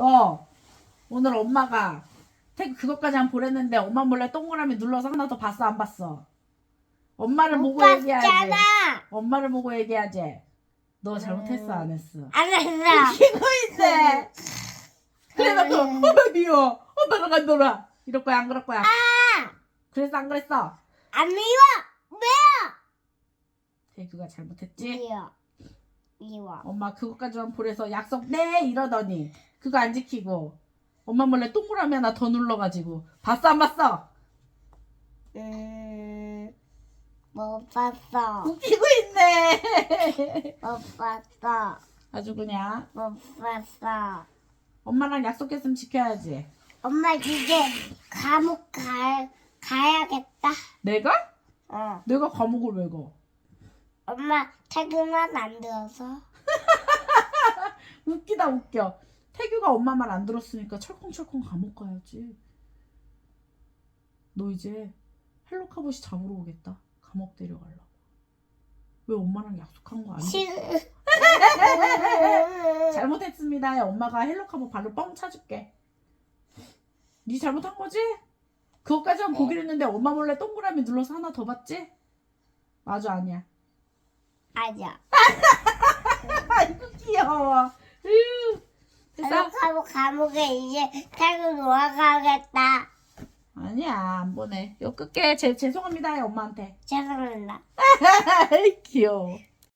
너 오늘 엄마가 태그 그것까지 안 보냈는데 엄마 몰래 동그라미 눌러서 하나 더 봤어 안 봤어? 엄마를 못 보고 얘기하지. 봤잖아. 엄마를 보고 얘기하지. 너 잘못했어 안 했어? 안 했어. 키고 있네. 그래놓고 엄마 미워. 엄마랑 안 놀아. 이럴 거야 안 그럴 거야? 아, 그래서 안 그랬어? 안 미워. 태그가 잘못했지? 미워. 미워. 엄마 그것까지만 보내서 약속 네 이러더니 그거 안 지키고 엄마 몰래 동그라미 하나 더 눌러가지고 봤어 안 봤어? 음, 못 봤어. 웃기고 있네 못 봤어. 아주 그냥 못 봤어. 엄마랑 약속했으면 지켜야지 엄마 이제 감옥 가, 가야겠다. 내가? 어. 내가 감옥을 왜 가? 엄마 퇴근만 안 들어서. 웃기다 웃겨 태규가 엄마 말 안 들었으니까 철컹철컹 감옥 가야지 너 이제 헬로카봇이 잡으러 오겠다 감옥 데려가려고 왜 엄마랑 약속한 거 아니야? 싫. 잘못했습니다. 엄마가 헬로카보 발로 뻥 차줄게. 네 잘못한 거지? 그것까지만 보기로 했는데 엄마 몰래 동그라미 눌러서 하나 더 봤지? 맞아 아니야. 아니야. 아이고 귀여워. 으유. 됐어? 감옥 감옥에 이제 퇴근 돌아가겠다. 아니야 안 보내. 이거 끌게. 제, 죄송합니다 엄마한테. 죄송합니다. 귀여워.